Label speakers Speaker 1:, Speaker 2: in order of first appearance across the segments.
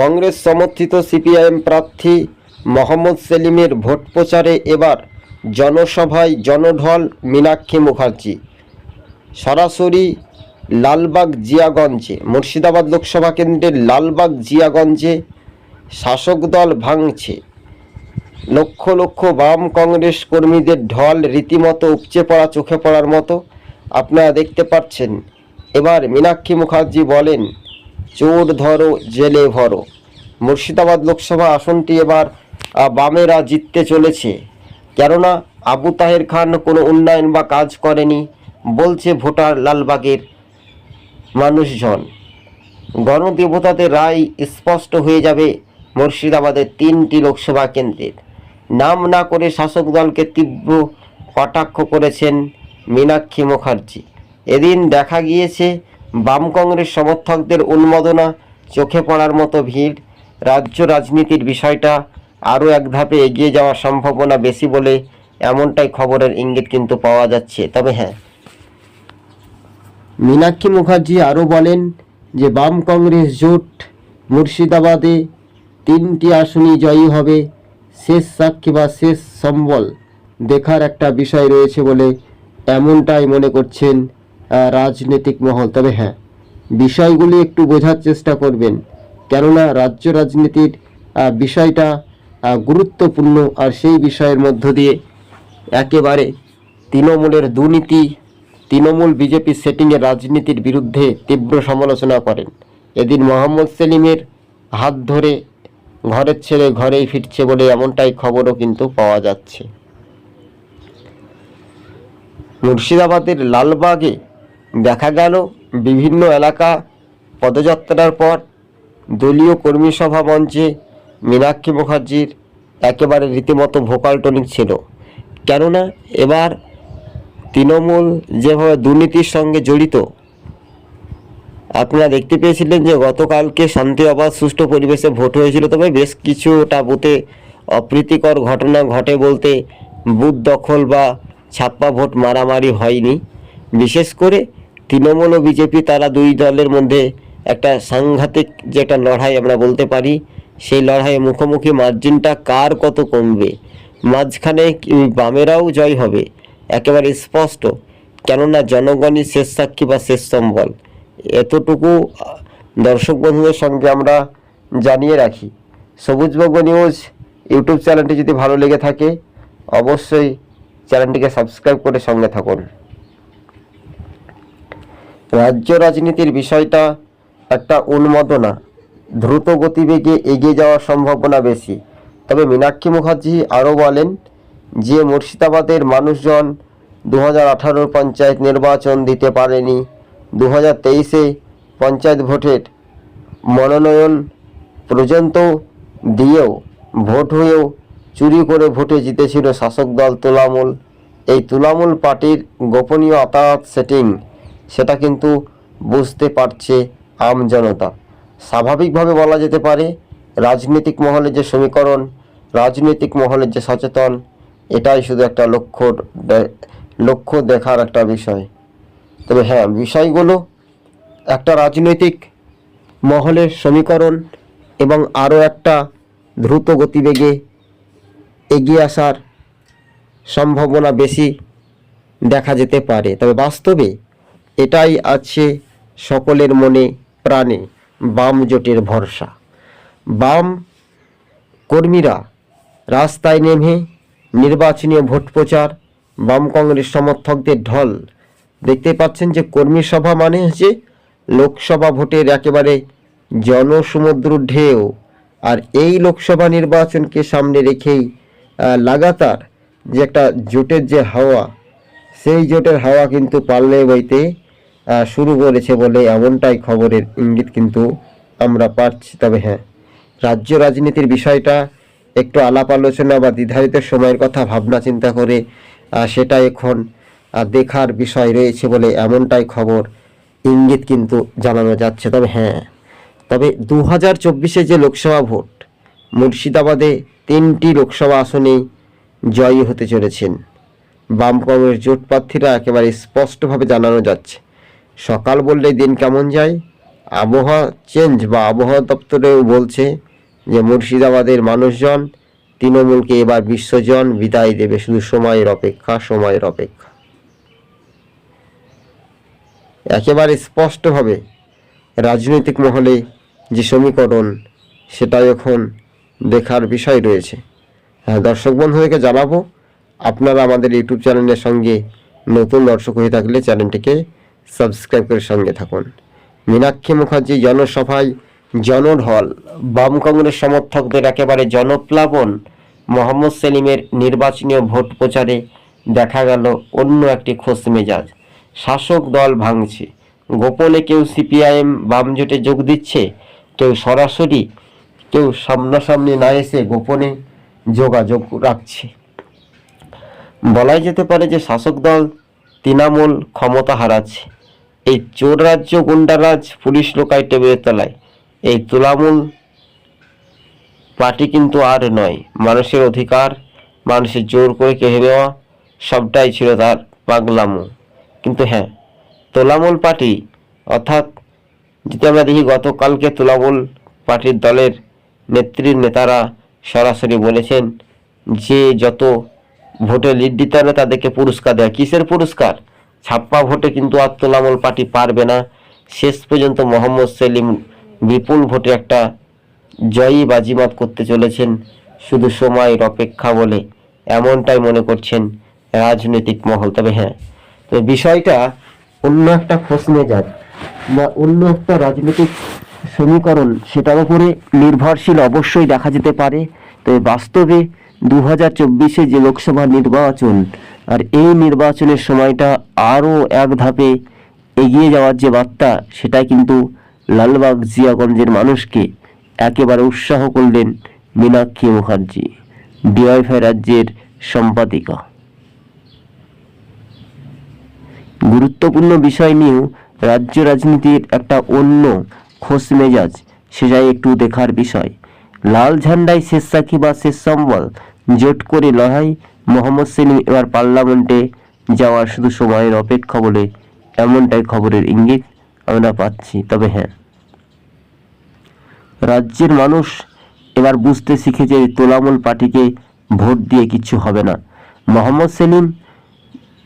Speaker 1: কংগ্রেস সমর্থিত সিপিআইএম প্রার্থী মোহাম্মদ সেলিমের ভোট প্রচারে এবার জনসভায় জনঢল মীনাক্ষী মুখার্জি। সরাসরি লালবাগ জিয়াগঞ্জে, মুর্শিদাবাদ লোকসভা কেন্দ্রের লালবাগ জিয়াগঞ্জে শাসক দল ভাঙছে। লক্ষ লক্ষ বাম কংগ্রেস কর্মীদের ঢল রীতিমতো উপচে পড়া চোখে পড়ার মতো। আপনারা দেখতে পাচ্ছেন। এবার মীনাক্ষী মুখার্জি বলেন চোর ধরো, জেলে ভরো। মুর্শিদাবাদ লোকসভা আসনটি এবার বামেরা জিততে চলেছে। কেননা আবু তাহের খান কোনো উন্নয়ন বা কাজ করেনি, বলছে ভোটার লালবাগের মানুষজন। গণদেবতাদের রায় স্পষ্ট হয়ে যাবে মুর্শিদাবাদের তিনটি লোকসভা কেন্দ্রের। নাম না করে শাসক দলকে তীব্র কটাক্ষ করেছেন মীনাক্ষী মুখার্জি। এদিন দেখা গিয়েছে বাম কংগ্রেস সমর্থকদের উন্মাদনা, চোখে পড়ার মতো ভিড়, রাজ্য রাজনীতির বিষয়টা আরও এক ধাপে এগিয়ে যাওয়ার সম্ভাবনা বেশি বলে এমনটাই খবরের ইঙ্গিত কিন্তু পাওয়া যাচ্ছে। তবে হ্যাঁ। মীনাক্ষী মুখার্জি আরও বলেন যে, বাম কংগ্রেস জোট মুর্শিদাবাদে তিনটি আসনই জয়ী হবে। শেষ সাক্ষী বা শেষ সম্বল দেখার একটা বিষয় রয়েছে বলে এমনটাই মনে করছেন রাজনৈতিক মহল। তবে হ্যাঁ বিষয়গুলি একটু বোঝার চেষ্টা করবেন। কেননা রাজ্য রাজনীতির বিষয়টা গুরুত্বপূর্ণ আর সেই বিষয়ের মধ্য দিয়ে একেবারে তৃণমূলের দুর্নীতি, তৃণমূল বিজেপি সেটিংয়ের রাজনীতির বিরুদ্ধে তীব্র সমালোচনা করেন। এদিন মোহাম্মদ সেলিমের হাত ধরে ঘরের ছেলে ঘরেই ফিরছে বলে এমনটাই খবরও কিন্তু পাওয়া যাচ্ছে। মুর্শিদাবাদের লালবাগে দেখা গেল বিভিন্ন এলাকা পদযাত্রার পর দলীয় কর্মী সভা মঞ্চে মীনাক্ষী মুখার্জির একেবারে রীতিমতো ভোকাল টনিক ছিল। কেননা এবার তৃণমূল যেভাবে দুর্নীতির সঙ্গে জড়িত, আপনারা দেখতে পেয়েছিলেন যে গতকালকে শান্তি অবাধ সুষ্ঠু পরিবেশে ভোট হয়েছিল, তবে বেশ কিছুটা বুথে অপ্রীতিকর ঘটনা ঘটে বলতে বুথ দখল বা ছাপ্পা ভোট মারামারি হয়নি। বিশেষ করে তৃণমূল ও বিজেপি তারা দুই দলের মধ্যে একটা সাংঘাতিক যে একটা লড়াই আমরা বলতে পারি, সেই লড়াইয়ে মুখোমুখি মার্জিনটা কার কত কমবে? মাঝখানে বামেরাও জয় হবে, একেবারে স্পষ্ট। কেননা জনগণই শেষ সাক্ষী বা শেষ সম্বল। এতটুকু দর্শক বন্ধুদের সঙ্গে আমরা জানিয়ে রাখি। সবুজবঙ্গ নিউজ ইউটিউব চ্যানেলটি যদি ভালো লেগে থাকে, অবশ্যই চ্যানেলটিকে সাবস্ক্রাইব করে সঙ্গে থাকুন। রাজ্য রাজনীতির বিষয়টা একটা উন্মাদনা, দ্রুত গতিবেগে এগিয়ে যাওয়ার সম্ভাবনা বেশি। তবে মীনাক্ষী মুখার্জি আরও বলেন, যে মুর্শিদাবাদের মানুষজন দু হাজার পঞ্চায়েত নির্বাচন দিতে পারেনি দু হাজার তেইশে পঞ্চায়েত ভোটের মনোনয়ন পর্যন্ত দিয়েও ভোট হয়েও চুরি করে ভোটে জিতেছিল শাসক দল তুলামূল। এই তুলামূল পার্টির গোপনীয় আতাত সেটিং সেটা কিন্তু বুঝতে পারছে আম জনতা। স্বাভাবিকভাবে বলা যেতে পারে, রাজনৈতিক মহলের যে সমীকরণ, রাজনৈতিক মহলের যে সচেতন, এটাই শুধু একটা লক্ষ্য লক্ষ্য দেখার একটা বিষয়। তবে হ্যাঁ বিষয়গুলো একটা রাজনৈতিক মহলের সমীকরণ এবং আরও একটা দ্রুত গতিবেগে এগিয়ে আসার সম্ভাবনা বেশি দেখা যেতে পারে। তবে বাস্তবে এটাই আছে সকলের মনে, প্রাণে, বাম জোটের ভরসা। বাম কর্মীরা রাস্তায় নেমে নির্বাচনী ভোট প্রচার, বাম কংগ্রেস সমর্থকদের ঢল। দেখতে পাচ্ছেন যে কর্মী সভা মানে হচ্ছে লোকসভা ভোটের একেবারে জনসমুদ্র ঢেউ। আর এই লোকসভা নির্বাচনকে সামনে রেখেই লাগাতার যে একটা জোটের যে হাওয়া, সেই জোটের হাওয়া কিন্তু পাল্লে বইতে শুরু করেছে বলে এমনটাই খবরের ইঙ্গিত কিন্তু আমরা পাচ্ছি। তবে হ্যাঁ রাজ্য রাজনীতির বিষয়টা একটু আলাপ আলোচনা বা দ্বিধারিত সময়ের কথা ভাবনা চিন্তা করে সেটা এখন দেখার বিষয় রয়েছে বলে এমনটাই খবর, ইঙ্গিত কিন্তু জানানো যাচ্ছে। তবে হ্যাঁ তবে দু হাজার চব্বিশে যে লোকসভা ভোট, মুর্শিদাবাদে তিনটি লোকসভা আসনেই জয়ী হতে চলেছেন। বাম কংগ্রেস জোট প্রার্থীরা একেবারে স্পষ্টভাবে জানানো যাচ্ছে। সকাল বললে দিন কেমন যায়? আবহাওয়া চেঞ্জ বা আবহাওয়া দপ্তরেও বলছে যে, মুর্শিদাবাদের মানুষজন, তৃণমূলকে এবার বিশ্বজন বিদায় দেবে শুধু সময়ের অপেক্ষা সময়ের অপেক্ষা। একেবারে স্পষ্টভাবে রাজনৈতিক মহলে যে সমীকরণ, সেটা এখন দেখার বিষয় রয়েছে। হ্যাঁ দর্শক বন্ধুদেরকে জানাব, আপনারা আমাদের ইউটিউব চ্যানেলের সঙ্গে নতুন দর্শক হয়ে থাকলে চ্যানেলটিকে সাবস্ক্রাইব করে সঙ্গে থাকুন। মীনাক্ষী মুখার্জি জনসভায় জনঢল বাম কংগ্রেস সমর্থকদের একেবারে জনপ্লাবন। মোহাম্মদ সেলিমের নির্বাচনীয় ভোট প্রচারে দেখা গেল অন্য একটি খোস মেজাজ। শাসক দল ভাঙছে। গোপনে কেউ সিপিআইএম বাম জোটে যোগ দিচ্ছে, কেউ সরাসরি, কেউ সামনাসামনি না এসে গোপনে যোগাযোগ রাখছে। বলাই যেতে পারে যে শাসক দল তৃণমূল ক্ষমতা হারাচ্ছে। এই চোর রাজ্য গুন্ডারাজ পুলিশ লোকাই টেবিলের তলায় এই তুলামূল পার্টি কিন্তু আর নয়। মানুষের অধিকার, মানুষের জোর করে কেড়ে নেওয়া, সবটাই ছিল তার পাগলামো। কিন্তু হ্যাঁ তোলামূল পার্টি, অর্থাৎ যদি আমরা দেখি গতকালকে তোলামূল পার্টির দলের নেত্রীর নেতারা সরাসরি বলেছেন যে যত ভোটে লিড দিতে হবে তাদেরকে পুরস্কার দেয় কিসের পুরস্কার? ছাপ্পা ভোটে কিন্তু আর তোলামূল পার্টি পারবে না। শেষ পর্যন্ত মোহাম্মদ সেলিম বিপুল ভোটে একটা জয়ী বাজিমাত করতে চলেছেন। শুধু সময়ের অপেক্ষা বলে এমনটাই মনে করছেন রাজনৈতিক মহল। তবে হ্যাঁ তো বিষয়টা অন্য একটা খোঁজ মেজাজ বা অন্য একটা রাজনৈতিক সমীকরণ সেটার উপরে নির্ভরশীল অবশ্যই দেখা যেতে পারে। তবে বাস্তবে দু হাজার চব্বিশে যে লোকসভা নির্বাচন আর এই নির্বাচনের সময়টা আরও এক ধাপে এগিয়ে যাওয়ার যে বার্তা সেটা কিন্তু লালবাগ জিয়াগঞ্জের মানুষকে একেবারে উৎসাহ করলেন মীনাক্ষী মুখার্জি, ডিওয়াইফাই রাজ্যের সম্পাদিকা। গুরুত্বপূর্ণ বিষয় নিয়েও রাজ্য রাজনীতির একটা অন্য খোঁজ মেজাজ, সেটাই একটু দেখার বিষয়। লাল ঝান্ডায় শেষ সাক্ষী বা শেষ সম্বল জোট করে লড়াই মোহাম্মদ সেলিম এবার পার্লামেন্টে যাওয়ার শুধু সময়ের অপেক্ষা বলে এমনটাই খবরের ইঙ্গিত আমরা পাচ্ছি। তবে হ্যাঁ। রাজ্যের মানুষ এবার বুঝতে শিখেছে তোলামূল পার্টিকে ভোট দিয়ে কিচ্ছু হবে না। মোহাম্মদ সেলিম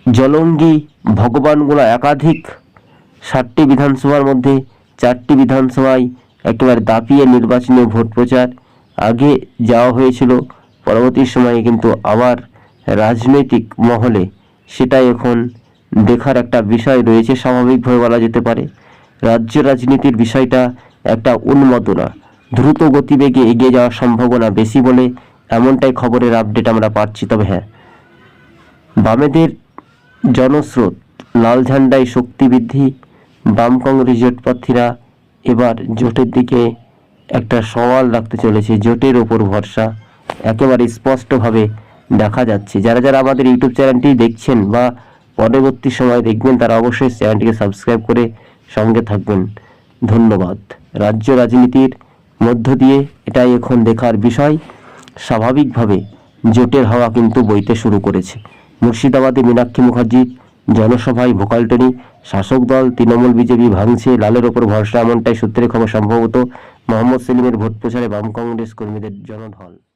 Speaker 1: জলঙ্গি, ভগবানগোলা একাধিক ষাটটি বিধানসভার মধ্যে চারটি বিধানসভায় একেবারে দাপিয়ে নির্বাচনী ভোট প্রচার আগে যাওয়া হয়েছিল। পরবর্তী সময়ে কিন্তু আবার রাজনৈতিক মহলে সেটা এখন দেখার একটা বিষয় রয়েছে, স্বাভাবিকভাবে বলা যেতে পারে। রাজ্য রাজনীতির বিষয়টা একটা উন্মাদনা, দ্রুত গতিবেগে এগিয়ে যাওয়ার সম্ভাবনা বেশি বলে এমনটাই খবরের আপডেট আমরা পাচ্ছি। তবে হ্যাঁ বামেদের জনস্রোত, লাল ঝান্ডায় শক্তি বৃদ্ধি, বাম কংগ্রেস জোট প্রার্থীরা এবার জোটের দিকে একটা সওয়াল রাখতে চলেছে। জোটের ওপর ভরসা একেবারে স্পষ্টভাবে দেখা যাচ্ছে। যারা যারা আমাদের ইউটিউব চ্যানেলটি দেখছেন বা পরবর্তী সময় দেখবেন, তারা অবশ্যই চ্যানেলটিকে সাবস্ক্রাইব করে সঙ্গে থাকবেন। ধন্যবাদ। রাজ্য রাজনীতির মধ্য দিয়ে এটাই এখন দেখার বিষয়। স্বাভাবিকভাবে জোটের হাওয়া কিন্তু বইতে শুরু করেছে। মুর্শিদাবাদে মীনাক্ষী মুখার্জির জনসভায় ভোকালটনি শাসক দল তৃণমূল বিজেপি ভাঙছে, লালের ওপর ভরসা এমনটাই সূত্রে খবর সম্ভবত। মোহাম্মদ সেলিমের ভোট প্রচারে বাম কংগ্রেস কর্মীদের জনঢল।